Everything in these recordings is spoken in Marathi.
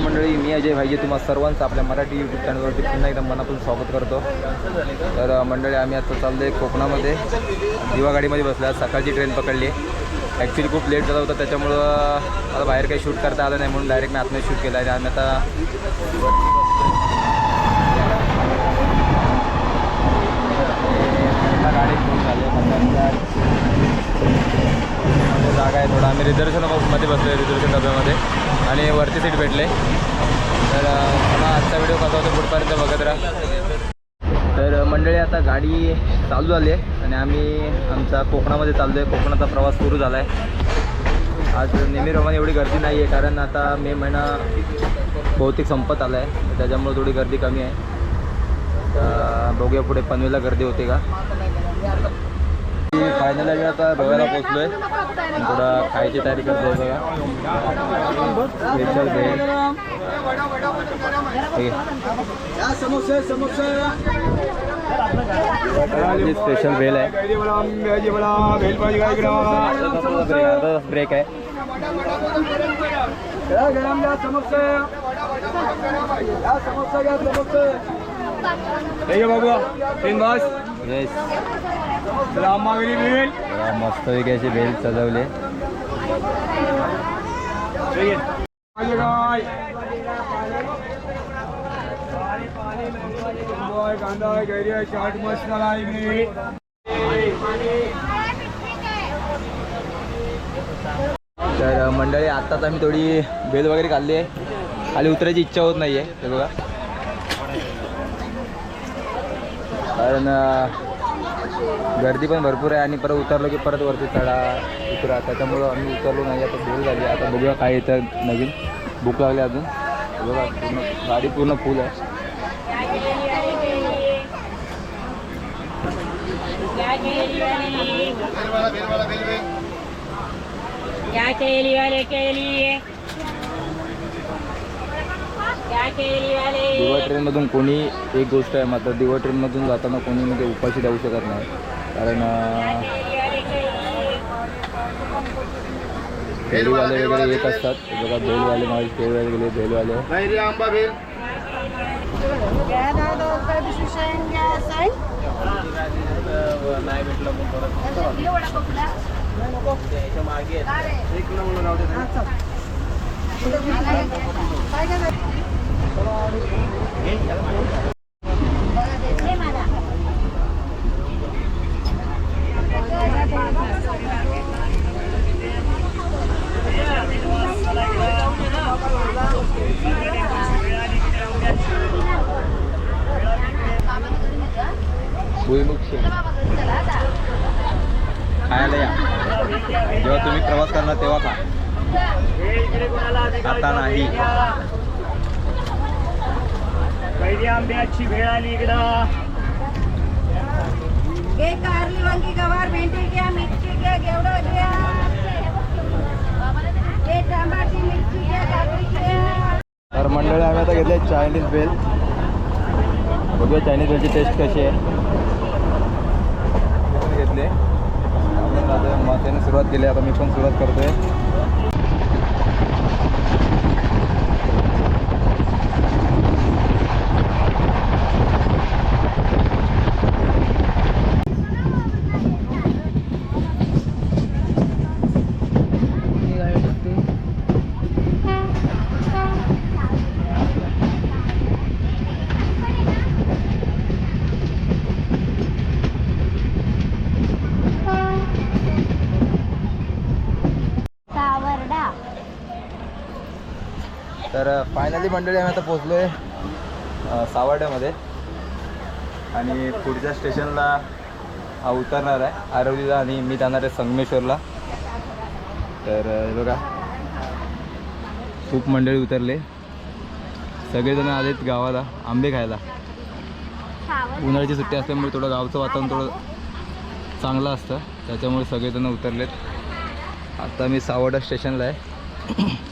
मंडळी मी अजय भाईजे तुम्हाला सर्वांचं आपल्या मराठी यूट्यूब चॅनलवरती पुन्हा एकदा मनापासून स्वागत करतो. तर मंडळी आम्ही आता चाललो आहे कोकणामध्ये दिवागाडीमध्ये बसल्या. सकाळची ट्रेन पकडली. ॲक्च्युली खूप लेट झाला होता त्याच्यामुळं मला बाहेर काही शूट करता आलं नाही म्हणून डायरेक्ट मी आतमध्ये शूट केलं आणि आम्ही आता गाडी घेऊन झाले जागा आहे थोडा आम्ही रिझर्वेशनमध्ये बसलो आहे रिझर्वेशन डब्यामध्ये आणि वरती सीट भेटले तर अ, मला आजचा व्हिडिओ कसा होता पुढपर्यंत बघत राहा तर मंडळी आता गाडी चालू झाली आहे आणि आम्ही आमचा कोकणामध्ये चाललो आहे कोकणाचा प्रवास सुरू झाला आहे आज नेहमीप्रमाणे एवढी गर्दी नाही आहे कारण आता मे महिना बहुतेक संपत आला आहे त्याच्यामुळे थोडी गर्दी कमी आहे. तर बघूया पुढे पनवेलला गर्दी होते का. फायनल आम्ही आता बघायला पोचलो थोडा खायची तयारी करतो बघा स्पेशल भेल स्पेशल भेल आहे ब्रेक आहे बाबू तीन बस मस्त वेगळी भेल सजवले. कांदा आहे गैरी आहे चाट मसाला आहे इकडे. तर मंडळी आत्ताच आम्ही थोडी बेल वगैरे खाल्ली आहे. खाली उतरायची इच्छा होत नाही आहे बघा. कारण गर्दी पण भरपूर आहे आणि परत उतरलो की परत वरती चढा उतरा त्याच्यामुळं आम्ही उतरलो नाही. आता भूल झाली. आता बघूया काय येतं नवीन. भूक लागली अजून. बघा पूर्ण गाडी पूर्ण फुल आहे. क्या केली वाले केली दिवा ट्रेनमधून कोणी एक गोष्ट आहे मात्र दिवा ट्रेनमधून जाताना कोणी म्हणजे उपाशी जाऊ शकत नाही. कारण फेरीवाले वगैरे येत असतात. बघा बेलवाले माझे फेरीवाले गेले बेलवाले गैरी आंबा भेल. क्या दादा काय विशेषण क्या साई भुईमुग शेंग. खायला या जेव्हा तुम्ही प्रवास करणार तेव्हा खा आता नाही गैरी आंब्याची भेळ आली इकडं. घे कारली वांगी गवार भेंडी घ्या मिरची घ्या घेवडं घ्या. घे टमाटी मिरची घ्या काकडी घ्या. तर मंडळी आम्ही आता घेतले चायनीज बेल बघूया चायनीज बेलची टेस्ट कशी आहे. मी पण घेतले. आपण आता मात्याने सुरुवात केली. आता मी पण सुरुवात करतोय. तर फायनली मंडळी आम्ही आता पोचलो आहे सावर्ड्यामध्ये. आणि पुढच्या स्टेशनला हा उतरणार आहे आरवलीला आणि मी जाणार आहे संगमेश्वरला. तर बघा. खूप मंडळी उतरले. सगळेजण आलेत गावाला आंबे खायला. उन्हाळ्याची सुट्टी असल्यामुळे थोडं गावचं वातावरण थोडं चांगलं असतं. त्याच्यामुळे सगळेजण उतरलेत. आता मी सावडा स्टेशनला आहे.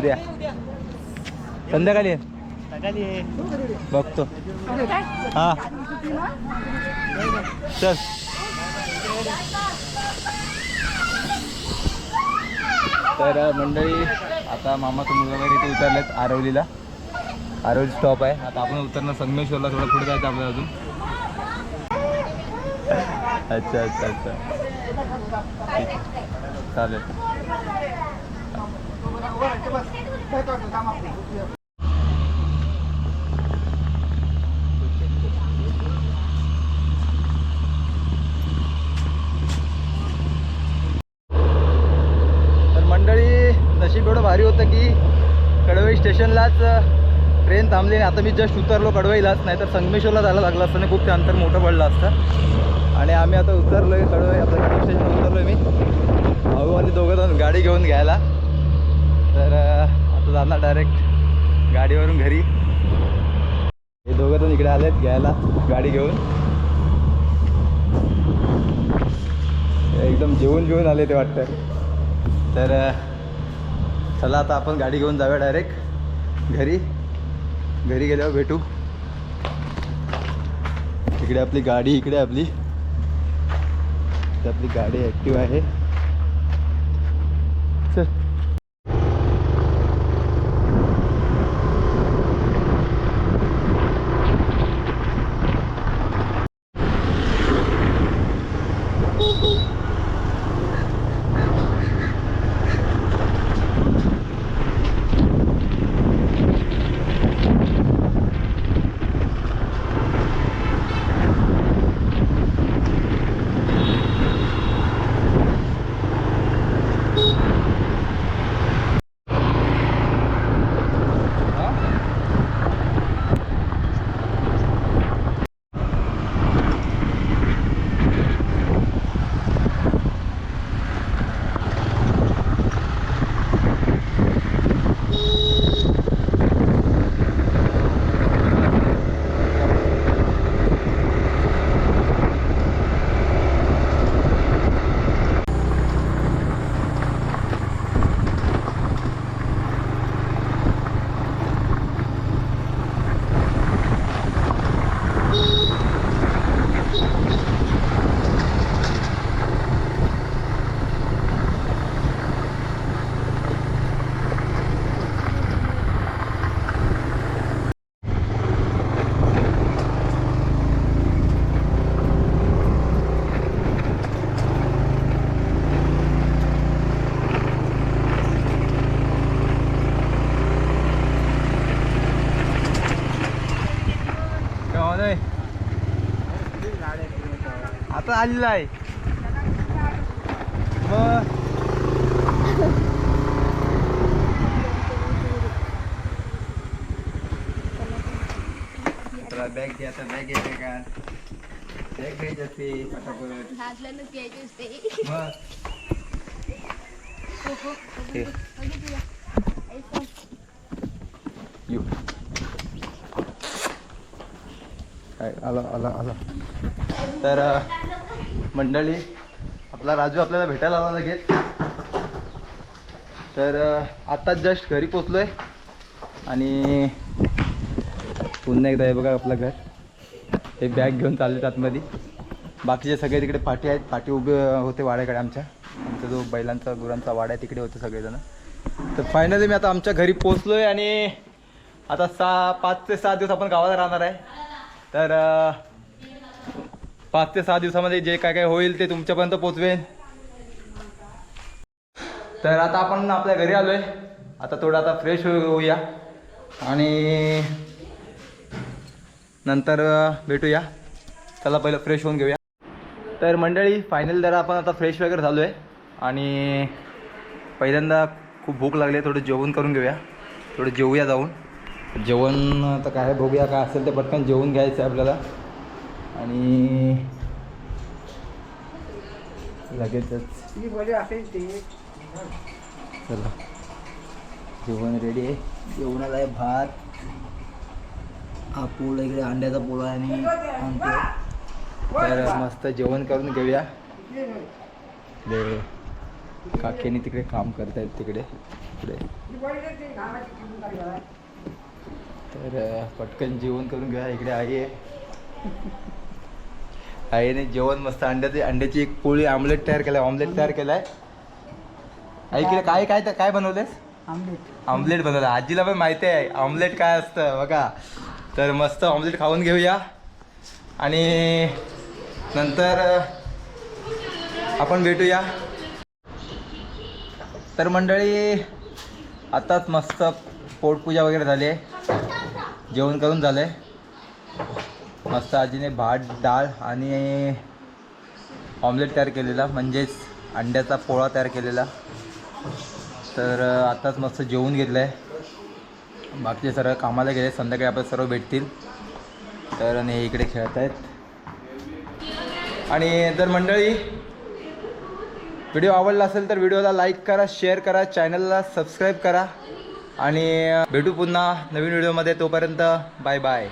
उद्या. संध्याकाळी. बघतो. हा. चल. तर मंडळी आता मामाचं मुलगा वगैरे इथे उतरलेत आरवलीला. आरवली स्टॉप आहे. आता आपण उतरणं संगमेश्वरला. थोडं पुढे जायचं आपल्याला अजून. अच्छा अच्छा अच्छा. चालेल. तर मंडळी नशीब एवढं भारी होतं की कडवई स्टेशनलाच ट्रेन थांबली आणि आता मी जस्ट उतरलो कडवईलाच नाही तर संगमेश्वरला जायला लागलं असतं आणि खूप ते अंतर मोठं पडलं असतं. आणि आम्ही आता उतरलो आहे कडवई आपल्या कडवई स्टेशन उतरलो आहे मी. भाऊ आणि दोघं जण गाडी घेऊन घ्यायला. तर आता जाणार डायरेक्ट गाडीवरून घरी. हे दोघं जण इकडे आलेत घ्यायला गाडी घेऊन. एकदम जेवून जेवून आले ते वाटतं. तर चला आता आपण गाडी घेऊन जाऊया डायरेक्ट घरी. घरी गेल्यावर भेटू. इकडे आपली गाडी इकडे आपली. आपली गाडी ॲक्टिव्ह आहे. आता आलेला आहे मग चला बॅग घ्या आता बॅग घ्यायचं का बॅग घ्यायची असते पटापट हातल्यानं घ्यायचे असते मग हे. येऊ काय आला आला आला तर अ, मंडळी आपला राजू आपल्याला भेटायला आला लगेच. तर आत्ताच जस्ट घरी पोचलोय आणि पुन्हा एकदा हे बघा आपलं घर. हे बॅग घेऊन चालले आतमध्ये. बाकीचे सगळे तिकडे पाठी आहेत. पाठी उभे होते वाड्याकडे आमच्या. आमचा जो बैलांचा गुरांचा वाडा आहे तिकडे होते सगळेजण. तर फायनली मी आता आमच्या घरी पोचलोय आणि आता सहा पाच ते सहा दिवस आपण गावाला राहणार आहे. तर पाच ते सहा दिवसामध्ये जे काय काय होईल ते तुमच्यापर्यंत पोचवेन. तर आता आपण आपल्या घरी आलोय. आता थोडं आता फ्रेश होऊया. आणि नंतर भेटूया. चला पहिलं फ्रेश होऊन घेऊया. तर मंडळी फायनल जरा आपण आता फ्रेश वगैरे झालो आहे आणि पहिल्यांदा खूप भूक लागली आहे. थोडं जेवण करून घेऊया. थोडं जेवूया जाऊन. जेवण आता काय बघूया काय असेल ते पटकन जेवून घ्यायचं आहे आपल्याला. आणि लगेचच. चला. जेवण रेडी आहे. जेवणाला आहे भात. हा पोळा इकडे अंड्याचा पोळा आणि तर मस्त जेवण करून घेऊया. काकीने तिकडे काम करतायत तिकडे. पुढे तर पटकन जेवण करून घ्या. इकडे आई आहे. आईने जेवण मस्त अंड्याची अंड्याची एक पोळी आमलेट तयार केलाय ऑमलेट तयार केलाय. आई इकडे काय काय काय बनवलंयस? आमलेट. ऑमलेट बनवलं. आजीला पण माहिती आहे ऑमलेट काय असतं बघा. तर मस्त ऑमलेट खाऊन घेऊया. आणि नंतर आपण भेटूया. तर मंडळी आताच मस्त पोटपूजा वगैरे झाली आहे. जेवण करून झालं आहे मस्त आजीने भात डाळ आणि ऑमलेट तयार केलेला म्हणजेच अंड्याचा पोळा तयार केलेला. तर आत्ताच आताच मस्त जेवून घेतलं आहे बाकीचे सर्व कामाला गेले संध्याकाळी आपण सर्व भेटतील. तर आणि हे इकडे खेळत आहेत. आणि जर मंडळी व्हिडिओ आवडला असेल तर व्हिडिओला लाईक करा शेअर करा चॅनलला सबस्क्राईब करा. आणि भेटू पुन्हा नवीन व्हिडिओमध्ये. तोपर्यंत बाय बाय